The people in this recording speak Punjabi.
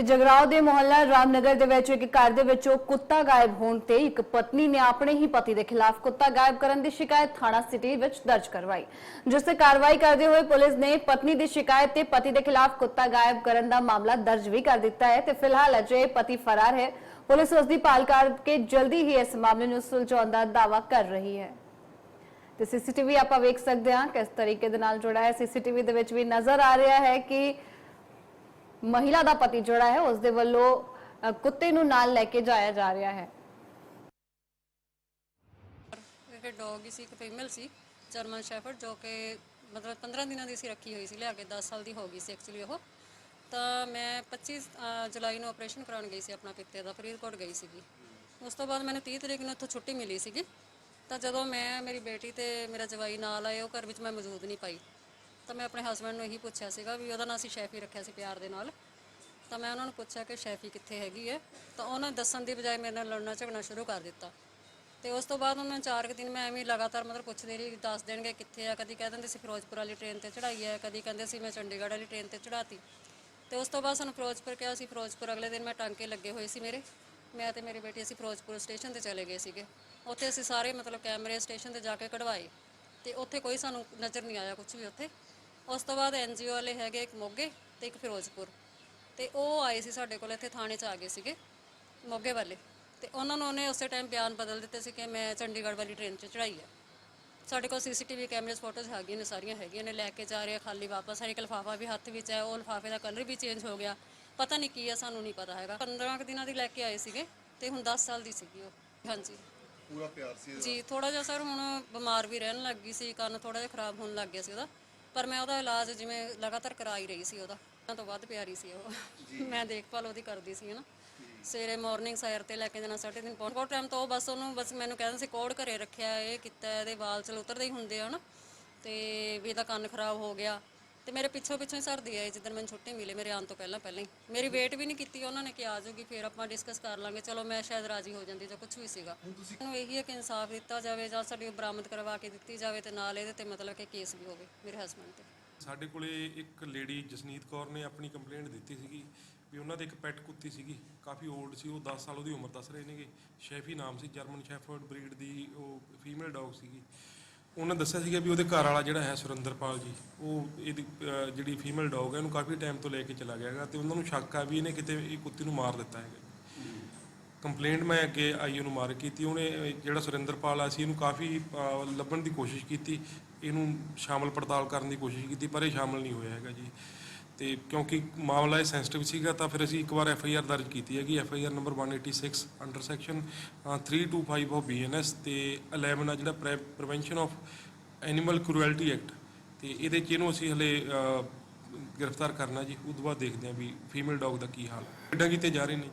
ਤੇ ਜਗਰਾਓ ਦੇ ਮੁਹੱਲਾ ਰਾਮਨਗਰ ਦੇ ਵਿੱਚ ਇੱਕ ਘਰ ਦੇ ਵਿੱਚੋਂ ਕੁੱਤਾ ਗਾਇਬ ਹੋਣ ਤੇ ਇੱਕ ਪਤਨੀ ਨੇ ਆਪਣੇ ਹੀ ਪਤੀ ਦੇ ਖਿਲਾਫ ਕੁੱਤਾ ਗਾਇਬ ਕਰਨ ਦੀ ਸ਼ਿਕਾਇਤ ਥਾਣਾ ਸਿਟੀ ਵਿੱਚ ਦਰਜ ਕਰਵਾਈ। ਜਿਸ ਤੇ ਕਾਰਵਾਈ ਕਰਦੇ ਹੋਏ ਪੁਲਿਸ ਨੇ ਪਤਨੀ ਦੀ ਸ਼ਿਕਾਇਤ ਤੇ ਪਤੀ ਦੇ ਖਿਲਾਫ ਕੁੱਤਾ ਗਾਇਬ ਕਰਨ ਦਾ ਮਾਮਲਾ ਦਰਜ ਵੀ ਕਰ ਦਿੱਤਾ ਹੈ ਤੇ ਫਿਲਹਾਲ ਅਜੇ ਪਤੀ ਫਰਾਰ ਹੈ। ਪੁਲਿਸ ਉਸ ਦੀ ਭਾਲ ਕਰਕੇ ਜਲਦੀ ਹੀ ਇਸ ਮਾਮਲੇ ਨੂੰ ਸੁਲਝਾਉਣ ਦਾ ਦਾਅਵਾ ਕਰ ਰਹੀ ਹੈ। ਤੇ ਸੀਸੀਟੀਵੀ ਆਪਾਂ ਵੇਖ ਸਕਦੇ ਹਾਂ ਕਿਸ ਤਰੀਕੇ ਦੇ ਨਾਲ ਜੁੜਾ ਹੈ। ਸੀਸੀਟੀਵੀ ਦੇ ਵਿੱਚ ਵੀ ਨਜ਼ਰ ਆ ਰਿਹਾ ਹੈ ਕਿ ਮਹਿਲਾ ਦਾ ਪਤੀ ਜਿਹੜਾ ਹੈ, ਉਸ ਦੇ ਵੱਲੋਂ ਕੁੱਤੇ ਨੂੰ ਨਾਲ ਲੈ ਕੇ ਜਾਇਆ ਜਾ ਰਿਹਾ ਹੈ। ਇੱਕ ਡੌਗ ਸੀ, ਇੱਕ ਫੀਮੇਲ ਸੀ, ਜਰਮਨ ਸ਼ੈਫਰਡ, ਜੋ ਕਿ ਮਤਲਬ 15 ਦਿਨਾਂ ਦੀ ਸੀ, ਰੱਖੀ ਹੋਈ ਸੀ, ਲਿਆ ਕੇ 10 ਸਾਲ ਦੀ ਹੋ ਗਈ ਸੀ ਐਕਚੁਅਲੀ ਉਹ। ਤਾਂ ਮੈਂ 25 ਜੁਲਾਈ ਨੂੰ ਆਪਰੇਸ਼ਨ ਕਰਾਉਣ ਗਈ ਸੀ, ਆਪਣਾ ਪਿੱਤੇ ਦਾ, ਫਰੀਦਕੋਟ ਗਈ ਸੀਗੀ। ਉਸ ਤੋਂ ਬਾਅਦ ਮੈਨੂੰ 30 ਤਰੀਕ ਨੂੰ ਉੱਥੋਂ ਛੁੱਟੀ ਮਿਲੀ ਸੀਗੀ। ਤਾਂ ਜਦੋਂ ਮੈਂ, ਮੇਰੀ ਬੇਟੀ ਤੇ ਮੇਰਾ ਜਵਾਈ ਨਾਲ ਆਏ, ਉਹ ਘਰ ਵਿੱਚ ਮੈਂ ਮੌਜੂਦ ਨਹੀਂ ਪਾਈ। ਤਾਂ ਮੈਂ ਆਪਣੇ ਹਸਬੰਡ ਨੂੰ ਇਹੀ ਪੁੱਛਿਆ ਸੀਗਾ ਵੀ ਉਹਦਾ ਨਾਂ ਅਸੀਂ ਸ਼ੈਫੀ ਰੱਖਿਆ ਸੀ ਪਿਆਰ ਦੇ ਨਾਲ। ਤਾਂ ਮੈਂ ਉਹਨਾਂ ਨੂੰ ਪੁੱਛਿਆ ਕਿ ਸ਼ੈਫੀ ਕਿੱਥੇ ਹੈਗੀ ਹੈ? ਤਾਂ ਉਹਨਾਂ ਨੇ ਦੱਸਣ ਦੀ ਬਜਾਏ ਮੇਰੇ ਨਾਲ ਲੜਨਾ ਝਗੜਨਾ ਸ਼ੁਰੂ ਕਰ ਦਿੱਤਾ। ਤੇ ਉਸ ਤੋਂ ਬਾਅਦ ਉਹਨਾਂ ਨੂੰ ਚਾਰ ਕੁ ਦਿਨ ਮੈਂ ਐਵੇਂ ਹੀ ਲਗਾਤਾਰ ਮਤਲਬ ਪੁੱਛਦੇ ਰਹੀ, ਦੱਸ ਦੇਣਗੇ ਕਿੱਥੇ ਆ, ਕਦੀ ਕਹਿ ਦਿੰਦੇ ਸੀ ਫਿਰੋਜ਼ਪੁਰ ਵਾਲੀ ਟ੍ਰੇਨ ਤੇ ਚੜਾਈ ਹੈ, ਕਦੀ ਕਹਿੰਦੇ ਸੀ ਮੈਂ ਚੰਡੀਗੜ੍ਹ ਵਾਲੀ ਟ੍ਰੇਨ ਤੇ ਚੜਾਤੀ ਤੇ ਉਸ ਤੋਂ ਬਾਅਦ ਸਾਨੂੰ ਫਿਰੋਜ਼ਪੁਰ ਕਿਹਾ ਸੀ, ਫਿਰੋਜ਼ਪੁਰ ਅਗਲੇ ਦਿਨ ਮੈਂ ਟਾਂਕੇ ਲੱਗੇ ਹੋਏ ਸੀ ਮੇਰੇ। ਮੈਂ ਤੇ ਮੇਰੀ ਬੇਟੀ ਅਸੀਂ ਫਿਰੋਜ਼ਪੁਰ ਸਟੇਸ਼ਨ ਤੇ ਚਲੇ ਗਏ ਸੀਗੇ। ਉੱਥੇ ਅਸੀਂ ਸਾਰੇ ਮਤਲਬ ਕੈਮਰੇ ਸਟੇਸ਼ਨ ਤੇ ਜਾ ਕੇ ਕਢਵਾਏ। ਤੇ ਉੱਥੇ ਕੋਈ ਸਾਨੂੰ ਨਜ਼ਰ ਨਹੀਂ ਆਇਆ ਕੁਝ ਵੀ ਉੱਥੇ। ਉਸ ਤੋਂ ਬਾਅਦ ਐਨਜੀਓ ਵਾਲੇ ਹੈਗੇ ਇੱਕ ਮੋਗੇ ਤੇ ਇੱਕ ਫਿਰੋਜ਼ਪੁਰ। ਤੇ ਉਹ ਆਏ ਸੀ ਸਾਡੇ ਕੋਲ ਇੱਥੇ ਥਾਣੇ 'ਚ ਆ ਗਏ ਸੀਗੇ ਮੋਗੇ ਵਾਲੇ। ਤੇ ਉਹਨਾਂ ਨੂੰ ਉਹਨੇ ਉਸੇ ਟਾਈਮ ਬਿਆਨ ਬਦਲ ਦਿੱਤੇ ਸੀ ਕਿ ਮੈਂ ਚੰਡੀਗੜ੍ਹ ਵਾਲੀ ਟ੍ਰੇਨ 'ਚ ਚੜਾਈ ਹੈ ਸਾਡੇ ਕੋਲ ਸੀਸੀਟੀਵੀ ਕੈਮਰੇਸ ਫੋਟੋਜ਼ ਹੈਗੀਆਂ ਨੇ ਸਾਰੀਆਂ ਹੈਗੀਆਂ ਨੇ ਲੈ ਕੇ ਜਾ ਰਹੇ ਆ ਖਾਲੀ ਵਾਪਸ ਆ ਇੱਕ ਲਿਫਾਫਾ ਵੀ ਹੱਥ ਵਿੱਚ ਹੈ ਉਹ ਲਿਫਾਫੇ ਦਾ ਕਲਰ ਵੀ ਚੇਂਜ ਹੋ ਗਿਆ। ਪਤਾ ਨਹੀਂ ਕੀ ਆ ਸਾਨੂੰ ਨਹੀਂ ਪਤਾ ਹੈਗਾ। 15 ਕੁ ਦਿਨਾਂ ਦੀ ਲੈ ਕੇ ਆਏ ਸੀਗੇ ਤੇ ਹੁਣ 10 ਸਾਲ ਦੀ ਸੀਗੀ ਉਹ। ਹਾਂਜੀ। ਪੂਰਾ ਪਿਆਰ ਸੀ। ਜੀ ਥੋੜਾ ਜਿਹਾ ਸਰ ਹੁਣ ਬਿਮਾਰ ਵੀ ਰਹਿਣ ਲੱਗ ਗਈ ਸੀ ਕੰਨ ਥੋੜਾ ਜਿਹਾ ਖਰਾਬ ਹੋਣ ਲੱਗ ਗਿਆ ਸੀ ਉਹਦਾ। ਪਰ ਮੈਂ ਉਹਦਾ ਇਲਾਜ ਜਿਵੇਂ ਲਗਾਤਾਰ ਕਰਾ ਹੀ ਰਹੀ ਸੀ ਉਹਦਾ। ਉਹਨਾਂ ਤੋਂ ਵੱਧ ਪਿਆਰੀ ਸੀ ਉਹ। ਮੈਂ ਦੇਖਭਾਲ ਉਹਦੀ ਕਰਦੀ ਸੀ ਹਨਾ। ਸਵੇਰੇ ਮਾਰਨਿੰਗ ਸੈਰ ਤੇ ਲੈ ਕੇ ਜਾਣਾ ਸਾਢੇ ਦਿਨ ਬਹੁਤ ਟਾਈਮ ਤੋਂ ਬਸ ਉਹਨੂੰ ਬਸ ਮੈਨੂੰ ਕਹਿੰਦੇ ਸੀ ਕੋਡ ਘਰੇ ਰੱਖਿਆ ਇਹ ਕੀਤਾ ਇਹਦੇ ਵਾਲ ਚਲ ਉਤਰਦੇ ਹੀ ਹੁੰਦੇ ਆ ਹਨਾ। ਤੇ ਵੀ ਇਹਦਾ ਕੰਨ ਖਰਾਬ ਹੋ ਗਿਆ ਤੇ ਮੇਰੇ ਪਿੱਛੋਂ ਪਿੱਛੋਂ ਹੀ ਸਰਦੀ ਆਈ ਜਿੱਦਣ ਮੈਨੂੰ ਛੁੱਟੀ ਮਿਲੀ ਮੇਰੇ ਆਉਣ ਤੋਂ ਪਹਿਲਾਂ ਪਹਿਲਾਂ ਹੀ। ਮੇਰੀ ਵੇਟ ਵੀ ਨਹੀਂ ਕੀਤੀ ਉਹਨਾਂ ਨੇ ਕਿ ਆ ਜਾਊਗੀ ਫਿਰ ਆਪਾਂ ਡਿਸਕਸ ਕਰ ਲਾਂਗੇ। ਚਲੋ ਮੈਂ ਸ਼ਾਇਦ ਰਾਜੀ ਹੋ ਜਾਂਦੀ ਜਾਂ ਕੁਝ ਵੀ ਸੀਗਾ। ਮੈਨੂੰ ਇਹੀ ਹੈ ਕਿ ਇਨਸਾਫ ਦਿੱਤਾ ਜਾਵੇ ਜਾਂ ਸਾਡੀ ਉਹ ਬਰਾਮਦ ਕਰਵਾ ਕੇ ਦਿੱਤੀ ਜਾਵੇ ਤੇ ਨਾਲ ਇਹਦੇ ਤੇ ਮਤਲਬ ਕਿ ਕੇਸ ਵੀ ਹੋਵੇ ਮੇਰੇ ਹਸਬੰਡ ਤੇ। ਸਾਡੇ ਕੋਲੇ ਇੱਕ ਲੇਡੀ ਜਸਨੀਤ ਕੌਰ ਨੇ ਆਪਣੀ ਕੰਪਲੇਂਟ ਦਿੱਤੀ ਸੀਗੀ ਵੀ ਉਹਨਾਂ ਦੇ ਇੱਕ ਪੈਟ ਕੁੱਤੀ ਸੀਗੀ ਕਾਫੀ 올ਡ ਸੀ ਉਹ 10 ਸਾਲ ਉਹਦੀ ਉਮਰ ਦੱਸ ਰਹੇ ਨੇਗੇ। ਸ਼ੈਫੀ ਨਾਮ ਸੀ ਜਰਮਨ ਸ਼ੈਫਰਡ ਬਰੀਡ ਦੀ ਉਹ ਫੀਮੇਲ ਡੌਗ ਸੀਗੀ। ਉਹਨਾਂ ਦੱਸਿਆ ਸੀਗਾ ਵੀ ਉਹਦੇ ਘਰ ਵਾਲਾ ਜਿਹੜਾ ਹੈ ਸੁਰਿੰਦਰਪਾਲ ਜੀ ਉਹ ਇਹਦੀ ਅਹ, ਜਿਹੜੀ ਫੀਮੇਲ ਡੌਗ ਹੈ ਇਹਨੂੰ ਕਾਫੀ ਟਾਈਮ ਤੋਂ ਲੈ ਕੇ ਚਲਾ ਗਿਆ ਹੈਗਾ ਤੇ ਉਹਨਾਂ ਨੂੰ ਸ਼ੱਕ ਆ ਵੀ ਇਹਨੇ ਕਿਤੇ ਇਹ ਕੁੱਤੀ ਨੂੰ ਮਾਰ ਦਿੱਤਾ ਹੈਗਾ। ਕੰਪਲੇਂਟ ਮੈਂ ਅੱਗੇ ਆਈਓ ਨੂੰ ਮਾਰ ਕੀਤੀ ਉਹਨੇ ਅਹ, ਜਿਹੜਾ ਸੁਰਿੰਦਰਪਾਲ ਆ ਸੀ ਇਹਨੂੰ ਕਾਫੀ ਅਹ, ਲੱਭਣ ਦੀ ਕੋਸ਼ਿਸ਼ ਕੀਤੀ ਇਹਨੂੰ ਸ਼ਾਮਲ ਪੜਤਾਲ ਕਰਨ ਦੀ ਕੋਸ਼ਿਸ਼ ਕੀਤੀ ਪਰ ਇਹ ਸ਼ਾਮਲ ਨਹੀਂ ਹੋਇਆ ਹੈਗਾ ਜੀ। ਤੇ ਕਿਉਂਕਿ ਮਾਮਲਾ ਇਹ ਸੈਂਸਿਟਿਵ ਸੀਗਾ, ਤਾਂ ਫਿਰ ਅਸੀਂ ਇੱਕ ਵਾਰ ਐਫ ਆਈ ਆਰ ਦਰਜ ਕੀਤੀ ਹੈਗੀ। F I R number 186 under section 325 of BNS ਤੇ 11 ਆ ਜਿਹੜਾ prevention of animal cruelty act ਤੇ ਇਹਦੇ ਚ ਇਹਨੂੰ ਅਸੀਂ ਹਲੇ ਗ੍ਰਿਫਤਾਰ ਕਰਨਾ ਜੀ। ਉਸ ਤੋਂ ਬਾਅਦ ਦੇਖਦੇ ਹਾਂ ਵੀ ਫੀਮੇਲ ਡੌਗ ਦਾ ਕੀ ਹਾਲ। ਹੈ ਕਿੱਦਾਂ ਕੀਤੇ ਜਾ ਰਹੇ ਨੇ?